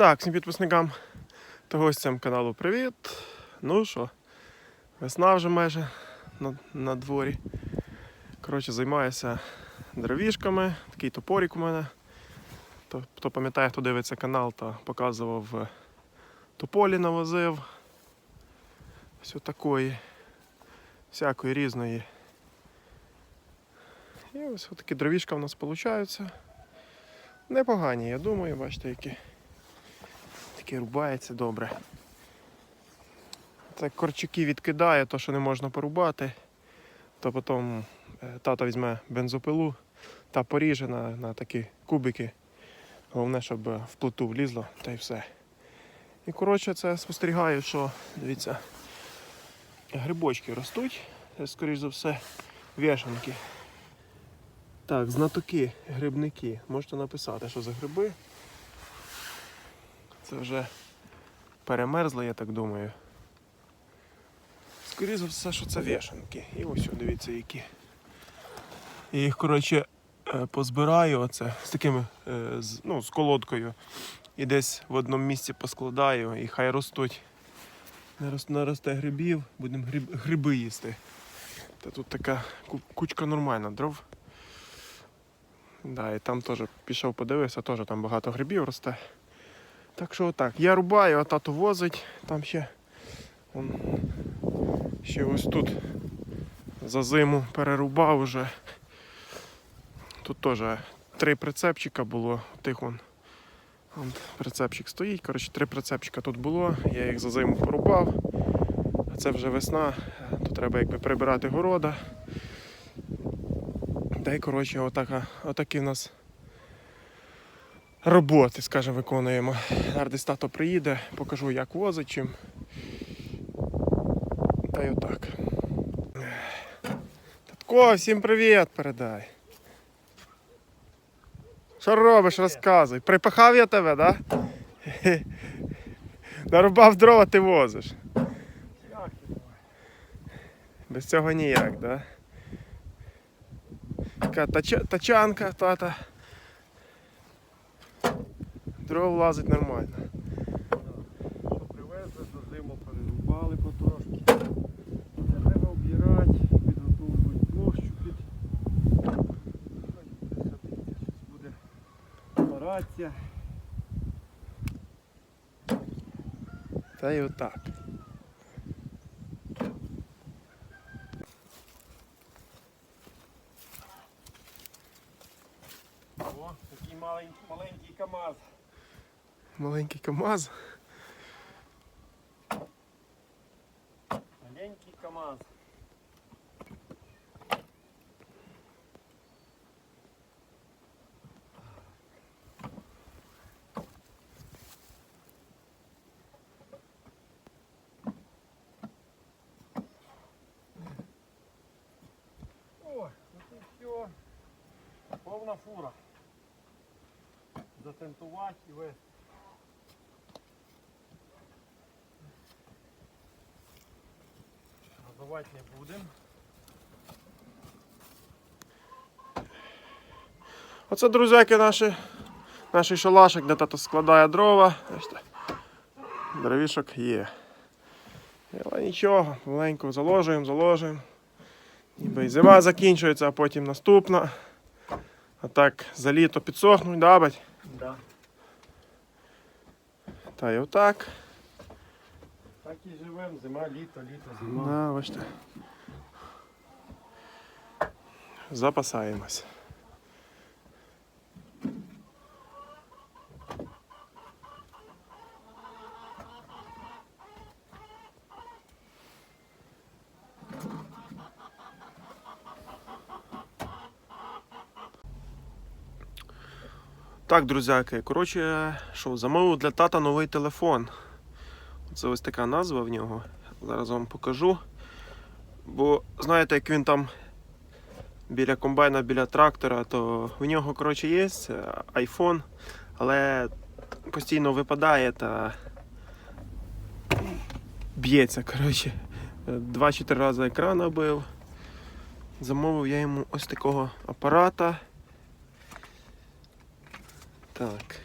Так, всім підписникам та гостям каналу привіт. Ну що, весна вже майже на, на дворі. Коротше, займаюся дровішками, такий топорик у мене. То, хто пам'ятає, хто дивиться канал, то показував е, тополі навозив. Ось такої, всякої різної. І ось такі дровішка в нас получаються. Непогані, я думаю, бачите, які. Такі рубається добре. Це корчаки відкидає, то що не можна порубати, то потім е, тато візьме бензопилу та поріже на, на такі кубики. Головне, щоб е, в плиту влізло, та й все. І коротше, це спостерігаю, що дивіться, грибочки ростуть, це, скоріш за все, вішанки. Так, знатоки, грибники. Можете написати, що за гриби. Це вже перемерзли, я так думаю. Скоріше за все, що це вішанки. І ось, дивіться, які. Я їх, коротше, е, позбираю оце з такими, е, ну, з колодкою. І десь в одному місці поскладаю і хай ростуть. Нарос- Наросте грибів, будемо гриб, гриби їсти. Та тут така кучка нормальна дров. Да, і там теж пішов подивився, теж там багато грибів росте. Так що отак. Я рубаю, а тато возить. Там ще, он, ще ось тут за зиму перерубав уже. Тут теж три прицепчика було. Тих вон. Вон прицепчик стоїть. Коротше, три прицепчика тут було. Я їх за зиму порубав. А це вже весна, то треба якби прибирати города. Та й коротше, отака, отакі в нас роботи, скажімо, виконуємо. Зараз тато приїде, покажу, як возить чим. Та й отак. Татко, всім привіт передай. Що робиш, розказуй. Припахав я тебе, да? Нарубав дрова ти возиш. Без цього ніяк, да? Така тача- тачанка, тата. Дров лазить нормально. Що привезли, за зиму перерубали потрошки. Треба об'їрати, підготовлювати площу під. Зараз буде операція. Та й отак. О, такий маленький, маленький КАМАЗ. Маленький КАМАЗ. Маленький КАМАЗ. О, ну тут все. Повна фура. Затентувати і вести. Газувати не будемо. Оце, друзяки, наші, наш шалашик, де тато складає дрова. Дровішок є. Але нічого, маленько заложуємо, заложуємо. Ніби і зима закінчується, а потім наступна. А так за літо підсохнуть, да, бать? Да. Та й отак. Так і живемо, зима, літо, літо, зима. Да, бачите. Запасаємось. Так, друзяки, коротше, що, замовив для тата новий телефон. Це ось така назва в нього. Зараз вам покажу. Бо знаєте, як він там біля комбайна, біля трактора, то в нього, коротше, є iPhone, але постійно випадає та б'ється. коротше. Два чи три рази екран набив. Замовив я йому ось такого апарата. Так.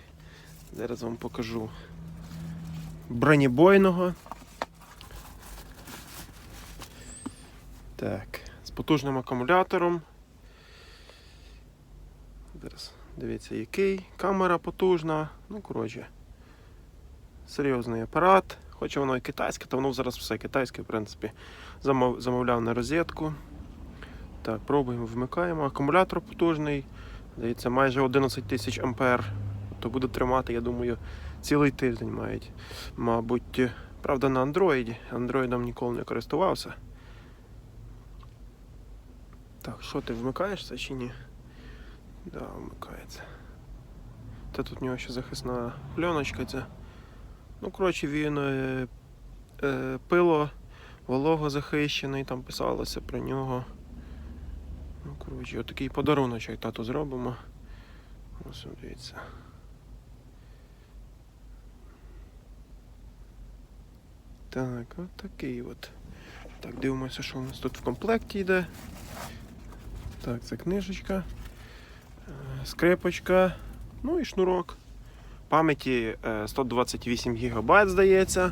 Зараз вам покажу бронебойного. Так, з потужним акумулятором. Зараз дивіться який. Камера потужна. Ну, коротше. Серйозний апарат. Хоча воно і китайське, то воно зараз все китайське, в принципі. Замов, замовляв на розетку. Так, пробуємо, вмикаємо. Акумулятор потужний. Здається, майже 11 тисяч ампер. То буде тримати, я думаю, цілий тиждень мають. Мабуть, е, правда, на андроїді. Андроїдом ніколи не користувався. Так, що ти вмикаєшся чи ні? Да, вмикається. Та тут у нього ще захисна пленочка ця. Ну, коротше, він е, е, пило, вологозахищений, там писалося про нього. Ну, коротше, отакий подаруночок тату зробимо. Ось дивіться. Так, от такий от. Так, дивимося, що у нас тут в комплекті йде. Так, це книжечка, е, скрипочка, ну і шнурок. Пам'яті е, 128 ГБ, здається.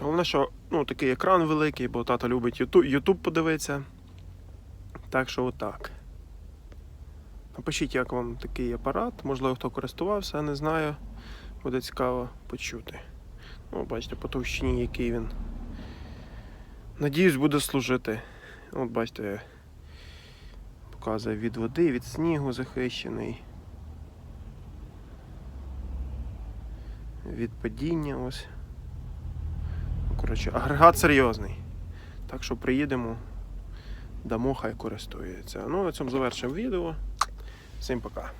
Головне, що ну, такий екран великий, бо тато любить YouTube подивитися. Так що отак. Напишіть, як вам такий апарат. Можливо, хто користувався, не знаю. Буде цікаво почути. Ну, бачите, по товщині, який він. Надіюсь, буде служити. От бачите, показує від води, від снігу захищений. Від падіння ось. Ну, Коротше, агрегат серйозний. Так що приїдемо, дамо, хай користується. Ну, на цьому завершимо відео. Всім пока.